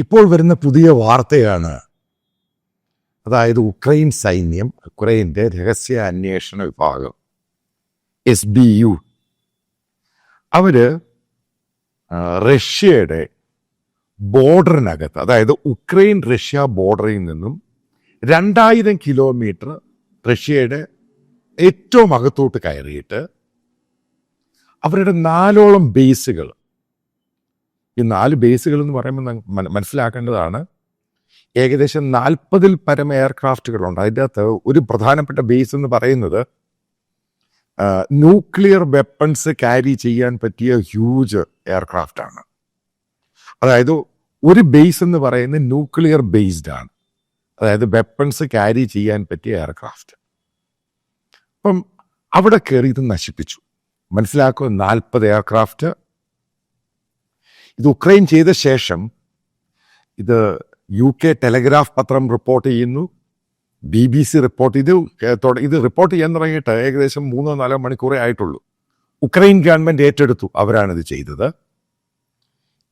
ഇപ്പോൾ വരുന്ന പുതിയ വാർത്തയാണ്. അതായത് ഉക്രൈൻ സൈന്യം ഉക്രൈന്റെ രഹസ്യ അന്വേഷണ വിഭാഗം എസ് ബി യു അവർ റഷ്യയുടെ ബോർഡറിനകത്ത് അതായത് ഉക്രൈൻ റഷ്യ ബോർഡറിൽ നിന്നും രണ്ടായിരം കിലോമീറ്റർ റഷ്യയുടെ ഏറ്റവും അകത്തോട്ട് കയറിയിട്ട് അവരുടെ നാലോളം ബേസുകൾ ഈ നാല് ബേസുകൾ എന്ന് പറയുമ്പോൾ മനസ്സിലാക്കേണ്ടതാണ് ഏകദേശം നാൽപ്പതിൽ പരം എയർക്രാഫ്റ്റുകളുണ്ട്. അതിന്റെ അകത്ത് ഒരു പ്രധാനപ്പെട്ട ബേസ് എന്ന് പറയുന്നത് ന്യൂക്ലിയർ വെപ്പൺസ് ക്യാരി ചെയ്യാൻ പറ്റിയ ഹ്യൂജ് എയർക്രാഫ്റ്റ് ആണ് അതായത് ഒരു ബേസ് എന്ന് പറയുന്നത് ന്യൂക്ലിയർ ബേസ്ഡ് ആണ്. അതായത് വെപ്പൺസ് ക്യാരി ചെയ്യാൻ പറ്റിയ എയർക്രാഫ്റ്റ്. അപ്പം അവിടെ കയറി ഇത് നശിപ്പിച്ചു. മനസ്സിലാക്കുക നാൽപ്പത് എയർക്രാഫ്റ്റ് ഇത് ഉക്രൈൻ ചെയ്ത ശേഷം ഇത് യു കെ ടെലഗ്രാഫ് പത്രം റിപ്പോർട്ട് ചെയ്യുന്നു. ബി ബി സി റിപ്പോർട്ട് ഇത് ഇത് റിപ്പോർട്ട് ചെയ്യാൻ തുടങ്ങിയിട്ട് ഏകദേശം മൂന്നോ നാലോ മണിക്കൂറേ ആയിട്ടുള്ളൂ. ഉക്രൈൻ ഗവൺമെന്റ് ഏറ്റെടുത്തു. അവരാണിത് ചെയ്തത്.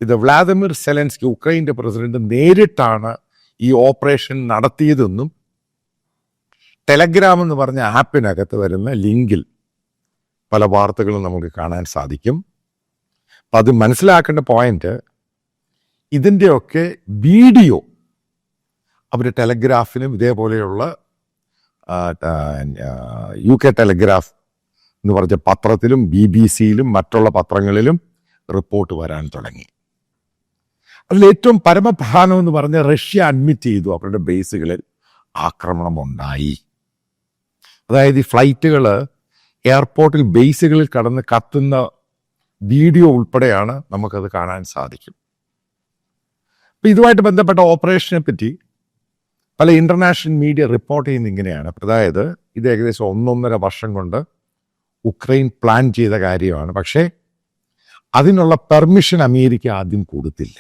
ഇത് വ്ളാദിമിർ സെലൻസ്കി ഉക്രൈന്റെ പ്രസിഡന്റ് നേരിട്ടാണ് ഈ ഓപ്പറേഷൻ നടത്തിയതെന്നും ടെലഗ്രാം എന്ന് പറഞ്ഞ ആപ്പിനകത്ത് വരുന്ന ലിങ്കിൽ പല വാർത്തകളും നമുക്ക് കാണാൻ സാധിക്കും. അപ്പം അത് മനസ്സിലാക്കേണ്ട പോയിന്റ് ഇതിന്റെയൊക്കെ വീഡിയോ അവർ ടെലഗ്രാഫിനും ഇതേപോലെയുള്ള യു കെ ടെലഗ്രാഫ് എന്ന് പറഞ്ഞ പത്രത്തിലും ബി ബി സിയിലും മറ്റുള്ള പത്രങ്ങളിലും റിപ്പോർട്ട് വരാൻ തുടങ്ങി. അതിൽ ഏറ്റവും പരമപ്രധാനം എന്ന് പറഞ്ഞ റഷ്യ അഡ്മിറ്റ് ചെയ്തു അവരുടെ ബേസുകളിൽ ആക്രമണം ഉണ്ടായി അതായത് ഈ ഫ്ലൈറ്റുകൾ എയർപോർട്ടിൽ ബേസുകളിൽ കടന്ന് കത്തുന്ന വീഡിയോ ഉൾപ്പെടെയാണ് നമുക്കത് കാണാൻ സാധിക്കും. അപ്പം ഇതുമായിട്ട് ബന്ധപ്പെട്ട ഓപ്പറേഷനെ പറ്റി പല ഇന്റർനാഷണൽ മീഡിയ റിപ്പോർട്ട് ചെയ്യുന്ന ഇങ്ങനെയാണ്. അതായത് ഇത് ഏകദേശം ഒന്നൊന്നര വർഷം കൊണ്ട് ഉക്രൈൻ പ്ലാൻ ചെയ്ത കാര്യമാണ്. പക്ഷേ അതിനുള്ള പെർമിഷൻ അമേരിക്ക ആദ്യം കൊടുത്തില്ല.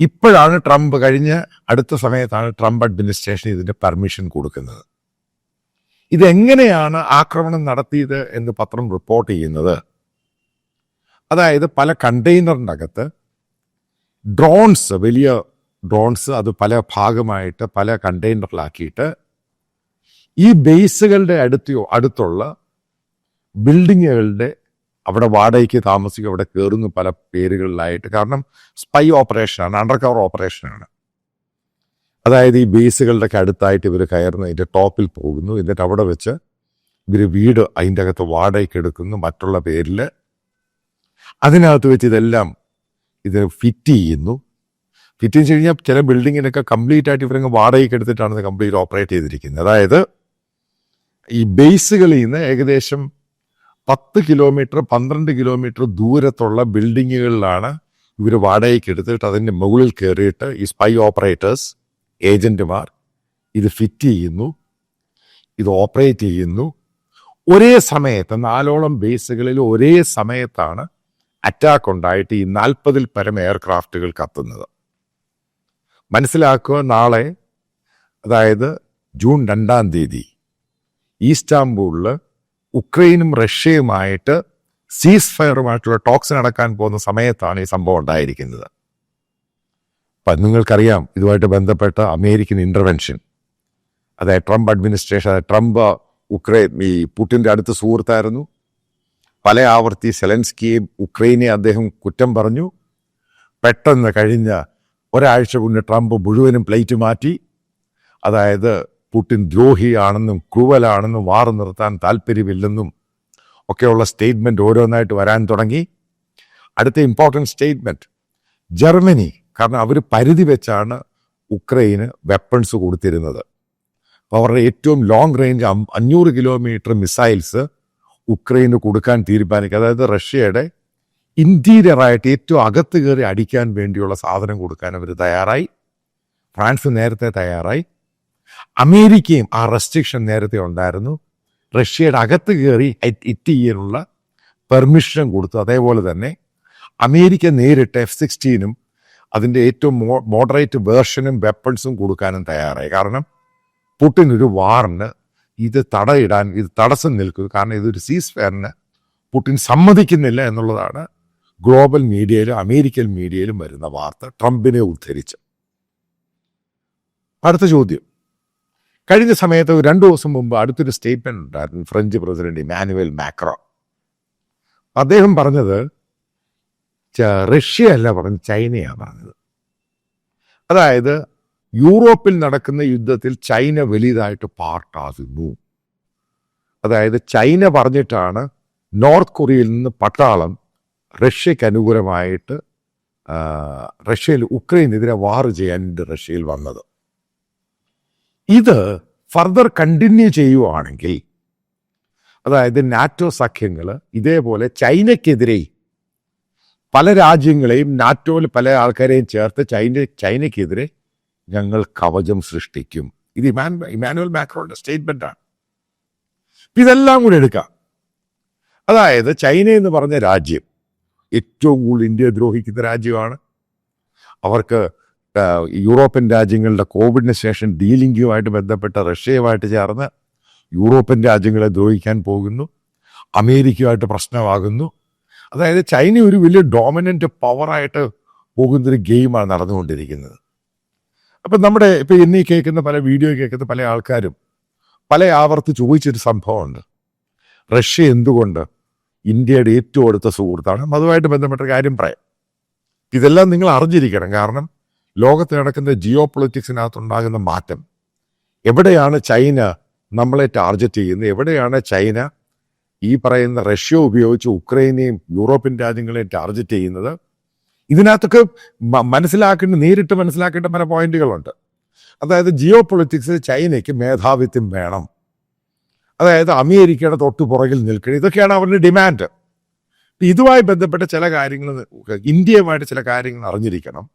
ഇപ്പോഴാണ് ട്രംപ് കഴിഞ്ഞ അടുത്ത സമയത്താണ് ട്രംപ് അഡ്മിനിസ്ട്രേഷൻ ഇതിന്റെ പെർമിഷൻ കൊടുക്കുന്നത്. ഇതെങ്ങനെയാണ് ആക്രമണം നടത്തിയത് എന്ന് പത്രം റിപ്പോർട്ട് ചെയ്യുന്നത്? അതായത് പല കണ്ടെയ്നറിന്റെ അകത്ത് ഡ്രോൺസ് വലിയ ഡ്രോൺസ് അത് പല ഭാഗമായിട്ട് പല കണ്ടെയ്നറിലാക്കിയിട്ട് ഈ ബേസുകളുടെ അടുത്തോ അടുത്തുള്ള ബിൽഡിങ്ങുകളുടെ അവിടെ വാടകയ്ക്ക് താമസിക്കും അവിടെ കയറുന്നു പല പേരുകളിലായിട്ട്. കാരണം സ്പൈ ഓപ്പറേഷനാണ് അണ്ടർ കവർ ഓപ്പറേഷനാണ്. അതായത് ഈ ബേസുകളുടെ ഒക്കെ അടുത്തായിട്ട് ഇവർ കയറുന്നു അതിന്റെ ടോപ്പിൽ പോകുന്നു എന്നിട്ട് അവിടെ വെച്ച് ഇവർ വീട് അതിന്റെ അകത്ത് വാടകയ്ക്ക് എടുക്കുന്നു മറ്റുള്ള പേരിൽ അതിനകത്ത് വെച്ച് ഇതെല്ലാം ഇത് ഫിറ്റ് ചെയ്യുന്നു. ഫിറ്റ് ചെയ്ത് കഴിഞ്ഞാൽ ചില ബിൽഡിങ്ങിനൊക്കെ കംപ്ലീറ്റ് ആയിട്ട് ഇവരങ്ങ് വാടകയ്ക്ക് എടുത്തിട്ടാണ് ഇത് കംപ്ലീറ്റ് ഓപ്പറേറ്റ് ചെയ്തിരിക്കുന്നത്. അതായത് ഈ ബേസുകളിൽ നിന്ന് ഏകദേശം പത്ത് കിലോമീറ്റർ പന്ത്രണ്ട് കിലോമീറ്റർ ദൂരത്തുള്ള ബിൽഡിങ്ങുകളിലാണ് ഇവർ വാടകയ്ക്ക് എടുത്തിട്ട് അതിന്റെ മുകളിൽ കയറിയിട്ട് ഈ സ്പൈ ഓപ്പറേറ്റേഴ്സ് ഏജന്റുമാർ ഇത് ഫിറ്റ് ചെയ്യുന്നു ഇത് ഓപ്പറേറ്റ് ചെയ്യുന്നു. ഒരേ സമയത്ത് നാലോളം ബേസുകളിൽ ഒരേ സമയത്താണ് അറ്റാക്ക് ഉണ്ടായിട്ട് ഈ നാൽപ്പതിൽ പരം എയർക്രാഫ്റ്റുകൾ കത്തുന്നത്. മനസ്സിലാക്കുക നാളെ അതായത് ജൂൺ രണ്ടാം തീയതി ഈസ്റ്റാംബൂളിൽ ഉക്രൈനും റഷ്യയുമായിട്ട് സീസ് ഫയറുമായിട്ടുള്ള ടോക്സ് നടക്കാൻ പോകുന്ന സമയത്താണ് ഈ സംഭവം ഉണ്ടായിരിക്കുന്നത്. അപ്പം നിങ്ങൾക്കറിയാം ഇതുമായിട്ട് ബന്ധപ്പെട്ട അമേരിക്കൻ ഇന്റർവെൻഷൻ അതായത് ട്രംപ് അഡ്മിനിസ്ട്രേഷൻ ട്രംപ് ഉക്രൈൻ ഈ പുട്ടിന്റെ അടുത്ത സുഹൃത്തായിരുന്നു. പല ആവർത്തി സെലൻസ്കിയെ ഉക്രൈനെ അദ്ദേഹം കുറ്റം പറഞ്ഞു. പെട്ടെന്ന് കഴിഞ്ഞ ഒരാഴ്ച കൊണ്ട് ട്രംപ് മുഴുവനും പ്ലേറ്റ് മാറ്റി. അതായത് പുടിൻ ദ്രോഹിയാണെന്നും ക്രൂവലാണെന്നും വാറ് നിർത്താൻ താല്പര്യമില്ലെന്നും ഒക്കെയുള്ള സ്റ്റേറ്റ്മെന്റ് ഓരോന്നായിട്ട് വരാൻ തുടങ്ങി. അടുത്ത ഇമ്പോർട്ടന്റ് സ്റ്റേറ്റ്മെന്റ് ജർമ്മനി കാരണം അവർ പരിധി വെച്ചാണ് ഉക്രൈന് വെപ്പൺസ് കൊടുത്തിരുന്നത്. അപ്പോൾ അവരുടെ ഏറ്റവും ലോങ് റേഞ്ച് അഞ്ഞൂറ് കിലോമീറ്റർ മിസൈൽസ് ഉക്രൈന് കൊടുക്കാൻ തീരുമാനിക്കുക. അതായത് റഷ്യയുടെ ഇന്റീരിയറായിട്ട് ഏറ്റവും അകത്ത് കയറി അടിക്കാൻ വേണ്ടിയുള്ള സാധനം കൊടുക്കാൻ അവർ തയ്യാറായി. ഫ്രാൻസ് നേരത്തെ തയ്യാറായി. അമേരിക്കയും ആ റെസ്ട്രിക്ഷൻ നേരത്തെ ഉണ്ടായിരുന്നു. റഷ്യയുടെ അകത്ത് കയറി ഇറ്റ് ചെയ്യാനുള്ള പെർമിഷൻ കൊടുത്തു. അതേപോലെ തന്നെ അമേരിക്ക നേരിട്ട് എഫ് സിക്സ്റ്റീനും അതിന്റെ ഏറ്റവും മോഡറേറ്റ് വേർഷനും വെപ്പൺസും കൊടുക്കാനും തയ്യാറായി. കാരണം പുട്ടിൻ ഒരു വാറിന് ഇത് തടയിടാൻ ഇത് തടസ്സം നിൽക്കുന്നു. കാരണം ഇതൊരു സീസ് ഫെയറിന് പുടിൻ സമ്മതിക്കുന്നില്ല എന്നുള്ളതാണ് ഗ്ലോബൽ മീഡിയയിലും അമേരിക്കൻ മീഡിയയിലും വരുന്ന വാർത്ത. ട്രംപിനെ ഉദ്ധരിച്ച്. അടുത്ത ചോദ്യം. കഴിഞ്ഞ സമയത്ത് രണ്ടു ദിവസം മുമ്പ് അടുത്തൊരു സ്റ്റേറ്റ്മെന്റ് ഉണ്ടായിരുന്നു ഫ്രഞ്ച് പ്രസിഡന്റ് ഇമാനുവൽ മാക്രോ അദ്ദേഹം പറഞ്ഞത് റഷ്യ അല്ല പറഞ്ഞത് ചൈനയാണ് പറഞ്ഞത്. അതായത് യൂറോപ്പിൽ നടക്കുന്ന യുദ്ധത്തിൽ ചൈന വലിയതായിട്ട് പാർട്ടാകുന്നു. അതായത് ചൈന പറഞ്ഞിട്ടാണ് നോർത്ത് കൊറിയയിൽ നിന്ന് പട്ടാളം റഷ്യക്ക് അനുകൂലമായിട്ട് റഷ്യയിൽ ഉക്രൈനെതിരെ വാർ ചെയ്യാൻ റഷ്യയിൽ വന്നത്. ഇത് ഫർദർ കണ്ടിന്യൂ ചെയ്യുവാണെങ്കിൽ അതായത് നാറ്റോ സഖ്യങ്ങൾ ഇതേപോലെ ചൈനയ്ക്കെതിരെ പല രാജ്യങ്ങളെയും നാറ്റോയിൽ പല ആൾക്കാരെയും ചേർത്ത് ചൈന ചൈനയ്ക്കെതിരെ ഞങ്ങൾ കവചം സൃഷ്ടിക്കും. ഇത് ഇമാൻ ഇമാനുവൽ മാക്രോയുടെ സ്റ്റേറ്റ്മെന്റ് ആണ് ഇതെല്ലാം കൂടി എടുക്കാം. അതായത് ചൈന എന്ന് പറഞ്ഞ രാജ്യം ഏറ്റവും കൂടുതൽ ഇന്ത്യയെ ദ്രോഹിക്കുന്ന രാജ്യമാണ്. അവർക്ക് യൂറോപ്യൻ രാജ്യങ്ങളുടെ കോവിഡിന് ശേഷം ഡീലിംഗുമായിട്ട് ബന്ധപ്പെട്ട റഷ്യയുമായിട്ട് ചേർന്ന് യൂറോപ്യൻ രാജ്യങ്ങളെ ദ്രോഹിക്കാൻ പോകുന്നു. അമേരിക്കയുമായിട്ട് പ്രശ്നമാകുന്നു. അതായത് ചൈന ഒരു വലിയ ഡോമിനന്റ് പവറായിട്ട് പോകുന്നൊരു ഗെയിമാണ് നടന്നുകൊണ്ടിരിക്കുന്നത്. അപ്പം നമ്മുടെ ഇപ്പം ഇന്നീ കേൾക്കുന്ന പല വീഡിയോ കേൾക്കുന്ന പല ആൾക്കാരും പല ആവർത്തി ചോദിച്ചൊരു സംഭവമുണ്ട്. റഷ്യ എന്തുകൊണ്ട് ഇന്ത്യയുടെ ഏറ്റവും അടുത്ത സുഹൃത്താണ്? അതുമായിട്ട് ബന്ധപ്പെട്ട കാര്യം പറയാം. ഇതെല്ലാം നിങ്ങൾ അറിഞ്ഞിരിക്കണം. കാരണം ലോകത്ത് നടക്കുന്ന ജിയോ പൊളിറ്റിക്സിനകത്തുണ്ടാകുന്ന മാറ്റം എവിടെയാണ് ചൈന നമ്മളെ ടാർഗറ്റ് ചെയ്യുന്നത് എവിടെയാണ് ചൈന ഈ പറയുന്ന റഷ്യ ഉപയോഗിച്ച് ഉക്രൈനെയും യൂറോപ്യൻ രാജ്യങ്ങളെയും ടാർഗറ്റ് ചെയ്യുന്നത് ഇതിനകത്തൊക്കെ മനസ്സിലാക്കേണ്ട നേരിട്ട് മനസ്സിലാക്കേണ്ട പല പോയിന്റുകളുണ്ട്. അതായത് ജിയോ പൊളിറ്റിക്സിൽ ചൈനയ്ക്ക് മേധാവിത്വം വേണം. അതായത് അമേരിക്കയുടെ തൊട്ടു പുറകിൽ നിൽക്കണം. ഇതൊക്കെയാണ് അവരുടെ ഡിമാൻഡ്. ഇതുമായി ബന്ധപ്പെട്ട ചില കാര്യങ്ങൾ ഇന്ത്യയുമായിട്ട് ചില കാര്യങ്ങൾ അറിഞ്ഞിരിക്കണം.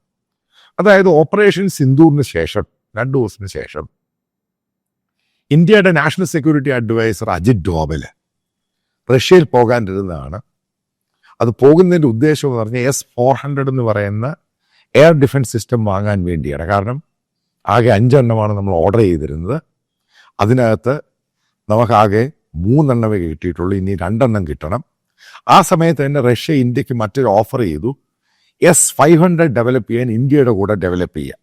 അതായത് ഓപ്പറേഷൻ സിന്ദൂറിന് ശേഷം രണ്ടു ദിവസത്തിന് ശേഷം ഇന്ത്യയുടെ national security adviser Ajit Doval റഷ്യയിൽ പോകാനിരുന്നതാണ്. അത് പോകുന്നതിന്റെ ഉദ്ദേശം എന്ന് പറഞ്ഞാൽ എസ് ഫോർ ഹൺഡ്രഡ് എന്ന് പറയുന്ന എയർ ഡിഫൻസ് സിസ്റ്റം വാങ്ങാൻ വേണ്ടിയാണ്. കാരണം ആകെ അഞ്ചെണ്ണമാണ് നമ്മൾ ഓർഡർ ചെയ്തിരുന്നത്. അതിനകത്ത് നമുക്കാകെ മൂന്നെണ്ണമേ കിട്ടിയിട്ടുള്ളൂ. ഇനി രണ്ടെണ്ണം കിട്ടണം. ആ സമയത്ത് തന്നെ റഷ്യ ഇന്ത്യയ്ക്ക് മറ്റൊരു ഓഫർ ചെയ്തു. എസ് ഫൈവ് ഹൺഡ്രഡ് ഡെവലപ്പ് ചെയ്യാൻ ഇന്ത്യയുടെ കൂടെ ഡെവലപ്പ് ചെയ്യാം.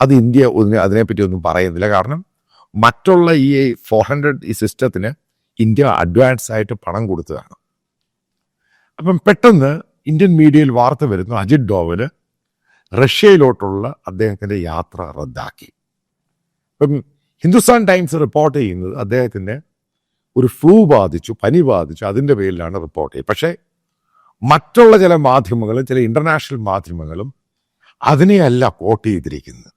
അത് ഇന്ത്യ ഒന്ന് അതിനെപ്പറ്റി ഒന്നും പറയുന്നില്ല. കാരണം മറ്റുള്ള ഈ ഫോർ ഹൺഡ്രഡ് ഈ സിസ്റ്റത്തിന് ഇന്ത്യ അഡ്വാൻസ് ആയിട്ട് പണം കൊടുത്തതാണ്. അപ്പം പെട്ടെന്ന് ഇന്ത്യൻ മീഡിയയിൽ വാർത്ത വരുന്നു. അജിത് ഡോവൽ റഷ്യയിലോട്ടുള്ള അദ്ദേഹത്തിന്റെ യാത്ര റദ്ദാക്കി. ഇപ്പം ഹിന്ദുസ്ഥാൻ ടൈംസ് റിപ്പോർട്ട് ചെയ്യുന്നത് അദ്ദേഹത്തിന് ഒരു ഫ്ലൂ ബാധിച്ചു പനി ബാധിച്ചു. അതിന്റെ പേരിലാണ് റിപ്പോർട്ട് ചെയ്യുന്നത്. പക്ഷേ മറ്റുള്ള ചില മാധ്യമങ്ങളും ചില ഇന്റർനാഷണൽ മാധ്യമങ്ങളും അതിനെയല്ല കോട്ട് ചെയ്തിരിക്കുന്നത്.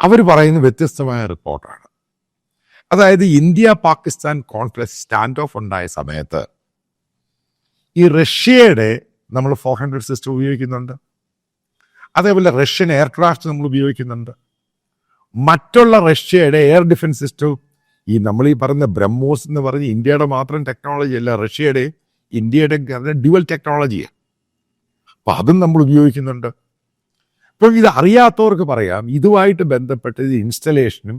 അവർ പറയുന്ന വ്യത്യസ്തമായ റിപ്പോർട്ടാണ്. അതായത് India Pakistan conflict stand of ഉണ്ടായ സമയത്ത് ഈ റഷ്യയുടെ നമ്മൾ ഫോർ ഹൺഡ്രഡ് സിസ്റ്റം ഉപയോഗിക്കുന്നുണ്ട്. അതേപോലെ റഷ്യൻ എയർക്രാഫ്റ്റ് നമ്മൾ ഉപയോഗിക്കുന്നുണ്ട്. മറ്റുള്ള റഷ്യയുടെ എയർ ഡിഫൻസ് സിസ്റ്റവും ഈ നമ്മൾ ഈ പറയുന്ന ബ്രഹ്മോസ് എന്ന് പറഞ്ഞ് ഇന്ത്യയുടെ മാത്രം ടെക്നോളജി അല്ല റഷ്യയുടെ ഇന്ത്യയുടെ ഡ്യുവൽ ടെക്നോളജിയാണ് അപ്പൊ അതും നമ്മൾ ഉപയോഗിക്കുന്നുണ്ട്. ഇപ്പം ഇത് അറിയാത്തവർക്ക് പറയാം ഇതുമായിട്ട് ബന്ധപ്പെട്ട് ഇത് ഇൻസ്റ്റലേഷനും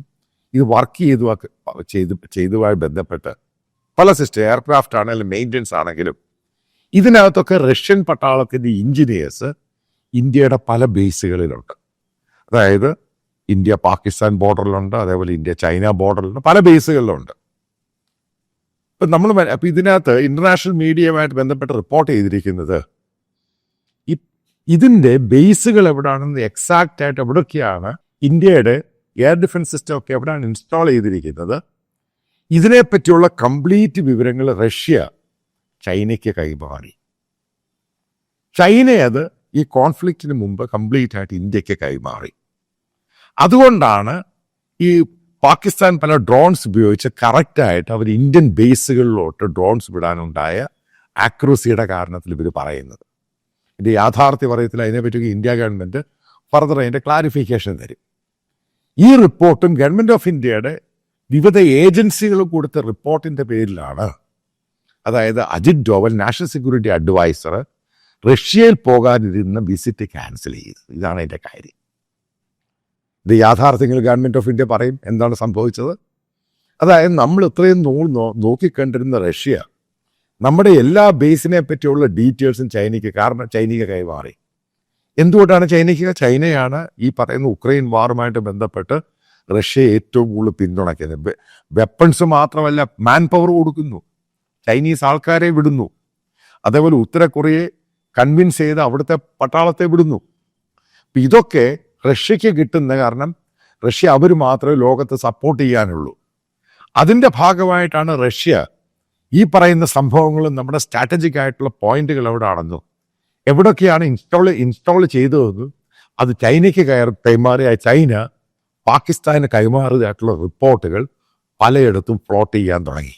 ഇത് വർക്ക് ചെയ്തു ചെയ്തു ചെയ്തുമായി ബന്ധപ്പെട്ട് പല സിസ്റ്റം എയർക്രാഫ്റ്റ് ആണെങ്കിലും മെയിന്റെനൻസ് ആണെങ്കിലും ഇതിനകത്തൊക്കെ റഷ്യൻ പട്ടാളത്തിന്റെ എഞ്ചിനീയേഴ്സ് ഇന്ത്യയുടെ പല ബേസുകളിലുണ്ട്. അതായത് ഇന്ത്യ പാകിസ്ഥാൻ ബോർഡറിലുണ്ട് അതേപോലെ ഇന്ത്യ ചൈന ബോർഡറിലുണ്ട് പല ബേസുകളിലുണ്ട്. ഇപ്പം നമ്മൾ അപ്പം ഇതിനകത്ത് ഇന്റർനാഷണൽ മീഡിയയുമായിട്ട് ബന്ധപ്പെട്ട് റിപ്പോർട്ട് ചെയ്തിരിക്കുന്നത് ഇതിന്റെ ബേസുകൾ എവിടെയാണെന്ന് എക്സാക്റ്റ് ആയിട്ട് എവിടെയൊക്കെയാണ് ഇന്ത്യയുടെ എയർ ഡിഫൻസ് സിസ്റ്റം ഒക്കെ എവിടെയാണ് ഇൻസ്റ്റാൾ ചെയ്തിരിക്കുന്നത്? ഇതിനെപ്പറ്റിയുള്ള കംപ്ലീറ്റ് വിവരങ്ങൾ റഷ്യ ചൈനയ്ക്ക് കൈമാറി. ചൈന അത് ഈ കോൺഫ്ലിക്റ്റിന് മുമ്പ് കംപ്ലീറ്റ് ആയിട്ട് ഇന്ത്യയ്ക്ക് കൈമാറി. അതുകൊണ്ടാണ് ഈ പാകിസ്ഥാൻ പല ഡ്രോൺസ് ഉപയോഗിച്ച് കറക്റ്റായിട്ട് അവർ ഇന്ത്യൻ ബേസുകളിലോട്ട് ഡ്രോൺസ് വിടാനുണ്ടായ ആക്രൂസിയുടെ കാരണത്തിൽ ഇവർ പറയുന്നത്. ഇതിന്റെ യാഥാർത്ഥ്യം പറയത്തില്ല അതിനെപ്പറ്റി ഇന്ത്യ ഗവൺമെന്റ് ഫർദർ അതിന്റെ ക്ലാരിഫിക്കേഷൻ തരും. ഈ റിപ്പോർട്ടും ഗവൺമെന്റ് ഓഫ് ഇന്ത്യയുടെ വിവിധ ഏജൻസികൾ കൊടുത്ത റിപ്പോർട്ടിന്റെ പേരിലാണ് അതായത് Ajit Doval national security adviser റഷ്യയിൽ പോകാനിരുന്ന വിസിറ്റ് ക്യാൻസൽ ചെയ്തു. ഇതാണ് എന്റെ കാര്യം. ഇത് യാഥാർത്ഥ്യങ്ങൾ ഗവൺമെന്റ് ഓഫ് ഇന്ത്യ പറയും. എന്താണ് സംഭവിച്ചത്? അതായത് നമ്മൾ ഇത്രയും നോ- നോക്കിക്കണ്ടിരുന്ന റഷ്യ നമ്മുടെ എല്ലാ ബേസിനെ പറ്റിയുള്ള ഡീറ്റെയിൽസും ചൈനയ്ക്ക് കാരണം ചൈനയ്ക്ക് കൈമാറി. എന്തുകൊണ്ടാണ് ചൈനയ്ക്ക്? ചൈനയാണ് ഈ പറയുന്ന ഉക്രൈൻ വാറുമായിട്ട് ബന്ധപ്പെട്ട് റഷ്യ ഏറ്റവും കൂടുതൽ പിന്തുണയ്ക്കുന്നത്. വെപ്പൺസ് മാത്രമല്ല മാൻ പവർ കൊടുക്കുന്നു. ചൈനീസ് ആൾക്കാരെ വിടുന്നു. അതേപോലെ ഉത്തര കൊറിയയെ കൺവിൻസ് ചെയ്ത് അവിടുത്തെ പട്ടാളത്തെ വിടുന്നു. അപ്പം ഇതൊക്കെ റഷ്യക്ക് കിട്ടുന്ന കാരണം റഷ്യ അവർ മാത്രമേ ലോകത്ത് സപ്പോർട്ട് ചെയ്യാനുള്ളൂ. അതിന്റെ ഭാഗമായിട്ടാണ് റഷ്യ ഈ പറയുന്ന സംഭവങ്ങളും നമ്മുടെ സ്ട്രാറ്റജിക് ആയിട്ടുള്ള പോയിന്റുകൾ എവിടെ അടഞ്ഞു. എവിടൊക്കെയാണ് ഇൻസ്റ്റോൾ ഇൻസ്റ്റാൾ ചെയ്തതെന്ന് അത് ചൈനയ്ക്ക് കയർ കൈമാറിയ ചൈന പാകിസ്ഥാന് കൈമാറിയതായിട്ടുള്ള റിപ്പോർട്ടുകൾ പലയിടത്തും ഫ്ലോട്ട് ചെയ്യാൻ തുടങ്ങി.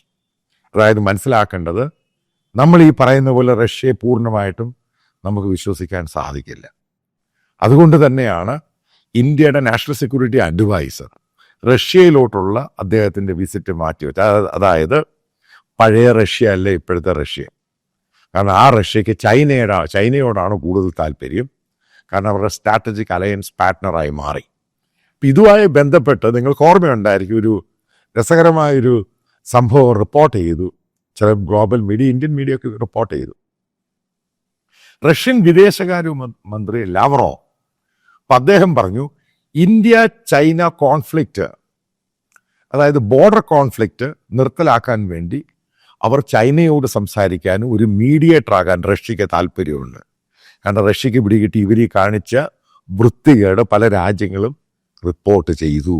അതായത് മനസ്സിലാക്കേണ്ടത് നമ്മൾ ഈ പറയുന്ന പോലെ റഷ്യയെ പൂർണമായിട്ടും നമുക്ക് വിശ്വസിക്കാൻ സാധിക്കില്ല. അതുകൊണ്ട് തന്നെയാണ് ഇന്ത്യയുടെ നാഷണൽ സെക്യൂരിറ്റി അഡ്വൈസർ റഷ്യയിലോട്ടുള്ള അദ്ദേഹത്തിന്റെ വിസിറ്റ് മാറ്റി മാറ്റിവെച്ച അതായത് പഴയ റഷ്യ അല്ല ഇപ്പോഴത്തെ റഷ്യ? കാരണം ആ റഷ്യക്ക് ചൈനയുടെ ചൈനയോടാണ് കൂടുതൽ താല്പര്യം. കാരണം അവരുടെ സ്ട്രാറ്റജിക് അലയൻസ് പാർട്ട്ണറായി മാറി. ഇതുമായി ബന്ധപ്പെട്ട് നിങ്ങൾക്ക് ഓർമ്മയുണ്ടായിരിക്കും ഒരു രസകരമായൊരു സംഭവം റിപ്പോർട്ട് ചെയ്തു. ചില ഗ്ലോബൽ മീഡിയ ഇന്ത്യൻ മീഡിയ ഒക്കെ റിപ്പോർട്ട് ചെയ്തു. റഷ്യൻ വിദേശകാര്യ മന്ത്രി ലാവറോ അപ്പം അദ്ദേഹം പറഞ്ഞു ഇന്ത്യ ചൈന കോൺഫ്ലിക്റ്റ് അതായത് ബോർഡർ കോൺഫ്ലിക്റ്റ് നിർത്തലാക്കാൻ വേണ്ടി അവർ ചൈനയോട് സംസാരിക്കാനും ഒരു മീഡിയേറ്റർ ആകാൻ റഷ്യക്ക് താല്പര്യമുണ്ട്. കാരണം റഷ്യക്ക് പിടികിട്ടി ഇവർ കാണിച്ച വൃത്തികേട് പല രാജ്യങ്ങളും റിപ്പോർട്ട് ചെയ്തു.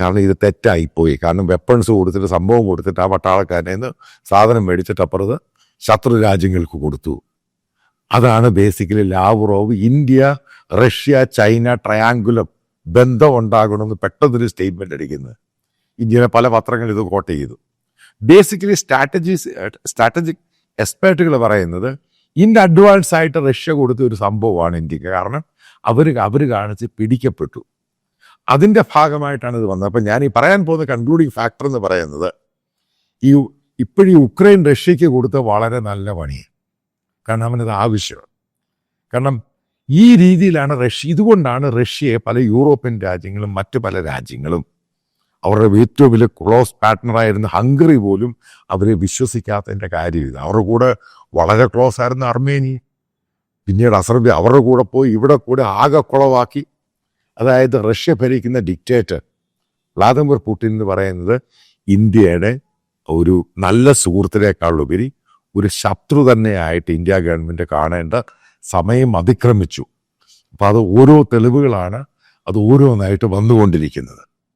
കാരണം ഇത് തെറ്റായിപ്പോയി. കാരണം വെപ്പൺസ് കൊടുത്തിട്ട് സംഭവം കൊടുത്തിട്ട് ആ പട്ടാളക്കാരനെ നിന്ന് സാധനം മേടിച്ചിട്ട് അപ്പുറത്ത് ശത്രു രാജ്യങ്ങൾക്ക് കൊടുത്തു. അതാണ് basically Lavrov India Russia China ട്രയാങ്കുലം ബന്ധം ഉണ്ടാകണമെന്ന് പെട്ടെന്നൊരു സ്റ്റേറ്റ്മെന്റ് അടിക്കുന്നത്. ഇന്ത്യയിലെ പല പത്രങ്ങൾ ഇത് കോട്ട് ചെയ്തു. ബേസിക്കലി സ്ട്രാറ്റജീസ് സ്ട്രാറ്റജിക് എക്സ്പേർട്ടുകൾ പറയുന്നത് ഇൻ അഡ്വാൻസ് ആയിട്ട് റഷ്യ കൊടുത്ത ഒരു സംഭവമാണ് ഇന്ത്യയ്ക്ക്. കാരണം അവർ അവർ കാണിച്ച് പിടിക്കപ്പെട്ടു. അതിന്റെ ഭാഗമായിട്ടാണ് ഇത് വന്നത്. അപ്പം ഞാൻ ഈ പറയാൻ പോകുന്ന കൺക്ലൂഡിങ് ഫാക്ടർ എന്ന് പറയുന്നത് ഈ ഇപ്പോഴീ ഉക്രൈൻ റഷ്യക്ക് കൊടുത്ത വളരെ നല്ല പണിയാണ് കാരണം അവനത് ആവശ്യമാണ്. കാരണം ഈ രീതിയിലാണ് റഷ്യ ഇതുകൊണ്ടാണ് റഷ്യയെ പല യൂറോപ്യൻ രാജ്യങ്ങളും മറ്റു പല രാജ്യങ്ങളും അവരുടെ ഏറ്റവും വലിയ ക്ലോസ് പാർട്ട്ണറായിരുന്ന ഹംഗറി പോലും അവരെ വിശ്വസിക്കാത്തതിന്റെ കാര്യം ഇത്. അവരുടെ കൂടെ വളരെ ക്ലോസ് ആയിരുന്ന അർമേനിയ. പിന്നീട് അസർബി അവരുടെ കൂടെ പോയി ഇവിടെ കൂടെ ആകെ കുളവാക്കി. അതായത് റഷ്യ ഭരിക്കുന്ന ഡിക്റ്റേറ്റർ വ്ളാദിമിർ പുടിൻ എന്ന് പറയുന്നത് ഇന്ത്യയുടെ ഒരു നല്ല സുഹൃത്തിനേക്കാളുപരി ഒരു ശത്രു തന്നെയായിട്ട് ഇന്ത്യ ഗവൺമെന്റ് കാണേണ്ട സമയം അതിക്രമിച്ചു. അപ്പോൾ അത് ഓരോ തെളിവുകളാണ് അത് ഓരോന്നായിട്ട് വന്നുകൊണ്ടിരിക്കുന്നത്.